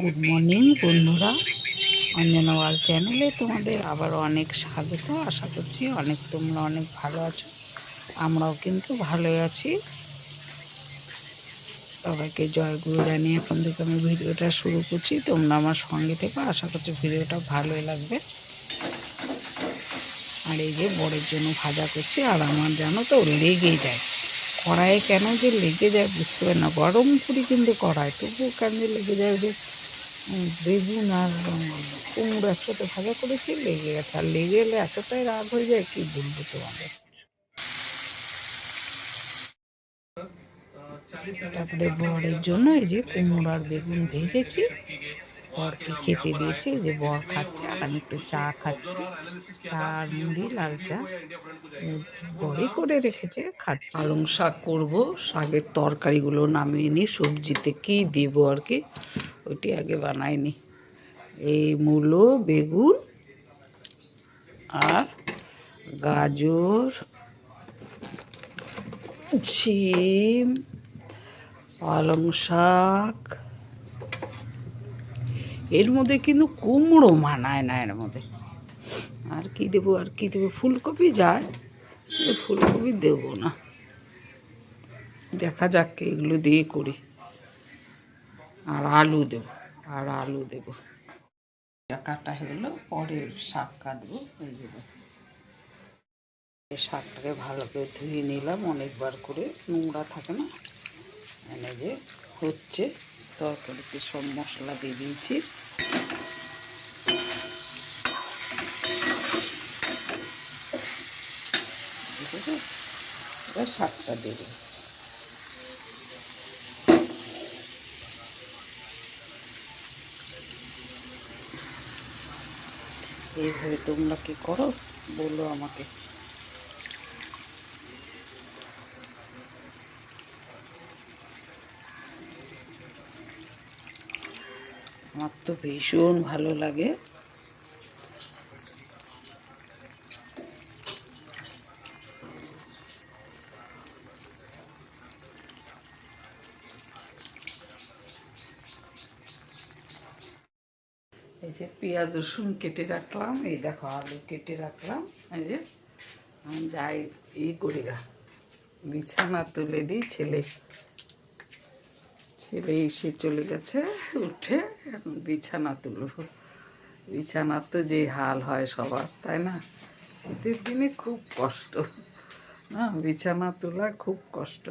Good morning বন্ধুরা। অঞ্জনা ওয়াল চ্যানেলে তোমাদের আবার অনেক স্বাগত। আশা করছি অনেক তোমরা অনেক ভালো আছো। আমরাও কিন্তু ভালোই আছি। সবাইকে জয়গুরু জানিয়ে এখন থেকে আমি ভিডিওটা শুরু করছি। তোমরা আমার সঙ্গে থেকে, আশা করছি ভিডিওটা ভালোই লাগবে। আর এই যে বড়ের জন্য ভাজা করছি, আর আমার জানো তো লেগে যায়। কড়াইয়ে কেন যে লেগে যায় বুঝতে পারি না, গরম করি কিন্তু কড়াই, তবুও কেন যে লেগে যায় যে বেগুন আর কুমড়ো একসাথে ভাজা করেছি, লেগে গেছে। আর লেগে গেলে এতটাই রাগ হয়ে যায়, কি বলব তোমাদের? তারপরে বড়ের জন্য এই যে কুমড়ো আর বেগুন ভেজেছি। বরকে খেতে দিয়েছি যে বর খাচ্ছে আর আমি একটু চা খাচ্ছি। চা আর মুড়ি, লাল চা। বড়ি করে রেখেছে, খাচ্ছে। পালং শাক করব, শাকের তরকারিগুলো নামিয়ে নিই সবজিতে কী দেবো আর কি, ওইটি আগে বানাইনি। এই মূলো, বেগুন আর গাজর, ঝিম, পালং শাক। এর মধ্যে কিন্তু কুমড়ো মানায় না এর মধ্যে। আর কি দেবো, আর কি দেবো? ফুলকপি যায় ফুলকপি দেবো না। দেখা যাক এগুলো দিয়ে করি। আর আলু দেবো, আর আলু দেবো। কাটা গেলো পরে শাক কাটবো, এই যে দেখো। এই শাকটাকে ভালো করে ধুয়ে নিলাম, অনেকবার করে নোংরা থাকে না। এনে যে হচ্ছে তরকারিতে সব মশলা দিয়ে দিয়েছি। এবার শাকটা দেবো এইভাবে তোমরা কি করো বলো আমাকে। আমার তো ভীষণ ভালো লাগে। এই যে পেঁয়াজ রসুন কেটে রাখলাম, এই দেখো আলু কেটে রাখলাম, এই যে আমি যাই ই করি গা, বিছানা তুলে দিই ছেলে। ছেলে এসে চলে গেছে। উঠে এখন বিছানা তুলব। বিছানা তো যে হাল হয় সবার, তাই না? শীতের দিনে খুব কষ্ট। না, বিছানা তোলা খুব কষ্ট।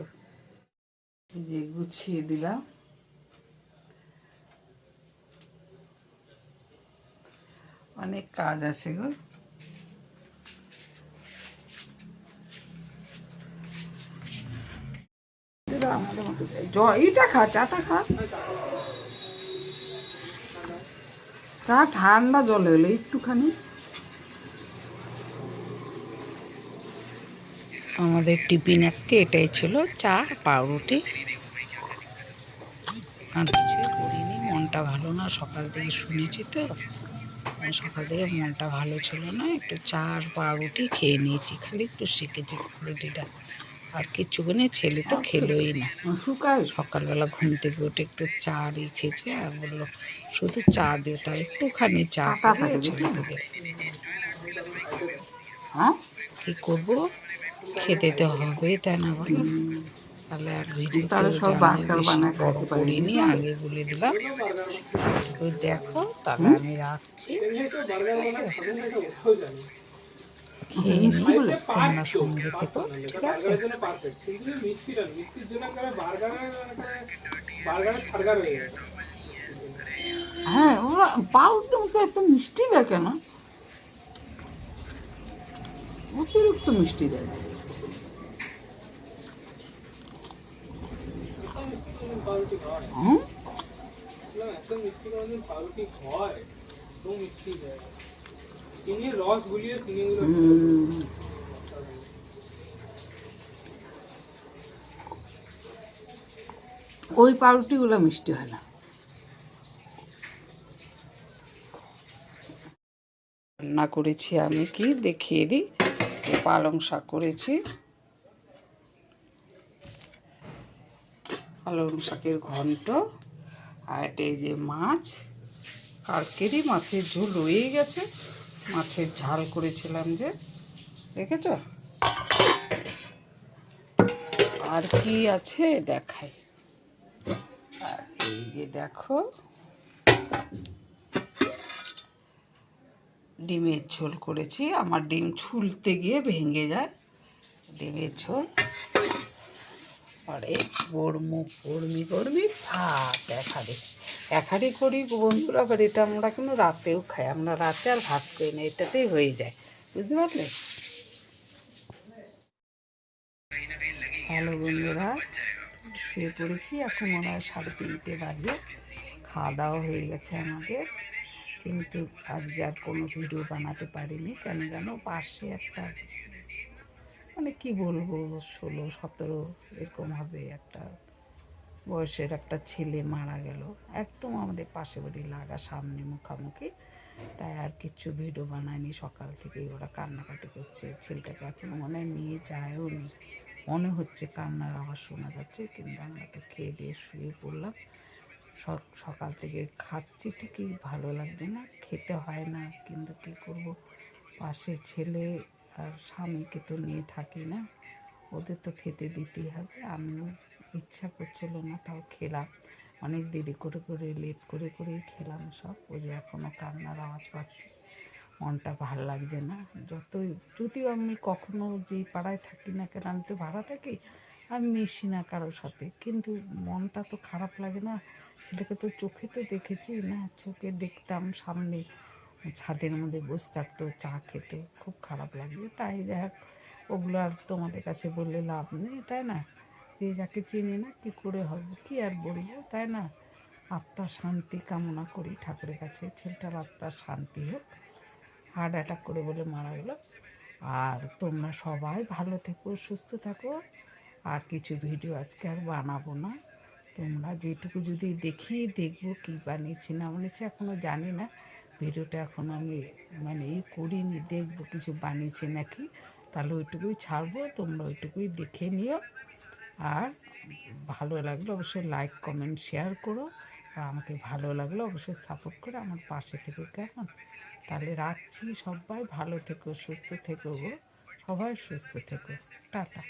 যে গুছিয়ে দিলাম। অনেক কাজ আছে গো। আমাদের খা, চাটা খা। চা ঠান্ডা জল হলো একটুখানি। আমাদের টিফিন আজকে এটাই ছিল, চা, পাউরুটি। আর কিছুই করিনি, মনটা ভালো না, সকাল থেকে শুনেছি তো। সকাল থেকে মনটা ভালো ছিল না, একটু চা আর পাউরুটি খেয়ে নিয়েছি, খালি একটু শিখেছি পাউরুটিটা। আর কিচ্ছুখানি ছেলে তো খেলোই না। সকালবেলা ঘুম থেকে উঠে একটু চা ই খেয়েছে আর বলল শুধু চা দিও তাই একটুখানি চা করে ছেলেকে দে হ্যাঁ? কী করব? খেতে তো হবে তাই না বলো। তাহলে আর ভিডিও বড় করিনি আগে বলে দিলাম। তো দেখো তাহলে আমি রাখছি। খেয়ে নিই। তোমরা সঙ্গে থেকো। ঠিক আছে? হ্যাঁ ওরা পাউডার মতো এত মিষ্টি দেয় কেন? অতিরিক্ত মিষ্টি দেয়। হুম রস গুলিয়ে চিনি গুলো হুম। ওই পাউরুটিগুলো মিষ্টি হয় না। রান্না করেছি আমি কি? দেখিয়ে দিই। পালং শাক করেছি। পালং শাকের ঘন্ট আর এটা এই যে মাছ কালকেরই মাছের ঝোল রয়েই গেছে। মাছের ঝাল করেছিলাম যে, দেখেছ? আর কি আছে দেখাই। আর এই যে দেখো, ডিমের ঝোল করেছি। আমার ডিম ছুলতে গিয়ে ভেঙে যায় ডিমের ঝোল। আর এই গরমু গরমি গরমি ভাত একারে একারে করি বন্ধুরা, আবার এটা আমরা কিন্তু রাতেও খাই, আমরা রাতে আর ভাত খাই না, এটাতেই হয়ে যায়, বুঝতে পারলে? হ্যালো বন্ধুরা, শুয়ে পড়েছি, এখন মনে হয় সাড়ে তিনটে বাজে, খাওয়া দাওয়া হয়ে গেছে আমাদের, কিন্তু আজকে আর কোনো ভিডিও বানাতে পারিনি, কেন জানো, পাশে একটা মানে কি বলব, ষোলো সতেরো এরকম হবে একটা বয়সের একটা ছেলে মারা গেল। একদম আমাদের পাশে বাড়ি লাগা সামনে মুখামুখি। তাই আর কিছু ভিডিও বানায়নি। সকাল থেকেই ওরা কান্নাকাটি করছে। ছেলেটাকে এখনও মনে নিয়ে যায়ও নি। মনে হচ্ছে কান্নার আওয়াজ শোনা যাচ্ছে। কিন্তু আমরা তো খেয়ে দিয়ে শুয়ে পড়লাম। সক- সকাল থেকে খাচ্ছি ঠিকই। ভালো লাগছে না। খেতে হয় না। কিন্তু কী করব? পাশে ছেলে আর স্বামীকে তো নিয়ে থাকি না। ওদের তো খেতে দিতেই হবে। আমিও ইচ্ছা করছিল না, তাও খেলাম। অনেক দেরি করে করে লেট করে, করেই খেলাম সব। ওই যে এখনও কান্নার আওয়াজ পাচ্ছি। মনটা ভালো লাগছে না। যতই, যদিও আমি কখনো যেই পাড়ায় থাকি না কেন, আমি তো ভাড়া থাকি, আমি মিশি না কারোর সাথে। কিন্তু মনটা তো খারাপ লাগে না। সেটাকে তো চোখে তো দেখেছি না, চোখে দেখতাম সামনে। ছাদের মধ্যে বসে থাকতো, চা খেতে, খুব খারাপ লাগে তাই যাই হোক, ওগুলো আর তোমাদের কাছে বললে লাভ নেই, তাই না? যে যাকে চিনি না কী করে হবে, কী আর বলব, তাই না? আত্মার শান্তি কামনা করি ঠাকুরের কাছে। ছেলেটার আত্মার শান্তি হোক। হার্ট অ্যাটাক করে বলে মারা গেল। আর তোমরা সবাই ভালো থেকো, সুস্থ থাকো। আর কিছু ভিডিও আজকে আর বানাবো না। তোমরা যেটুকু যদি দেখি দেখব কী বানিয়েছি, না বানিয়েছি এখনও জানি না। ভিডিওটা এখন আমি মানে ই করিনি, দেখব কিছু বানিয়েছি নাকি। তাহলে ওইটুকুই ছাড়বো, তোমরা ওইটুকুই দেখে নিও। আর ভালো লাগলে অবশ্যই লাইক কমেন্ট শেয়ার করো। আর আমাকে ভালো লাগলে অবশ্যই সাপোর্ট করে আমার পাশে থেকে, কেমন? তাহলে রাখছি সবাই, ভালো থেকো, সুস্থ থেকো গো। সবাই সুস্থ থেকো। টাটা।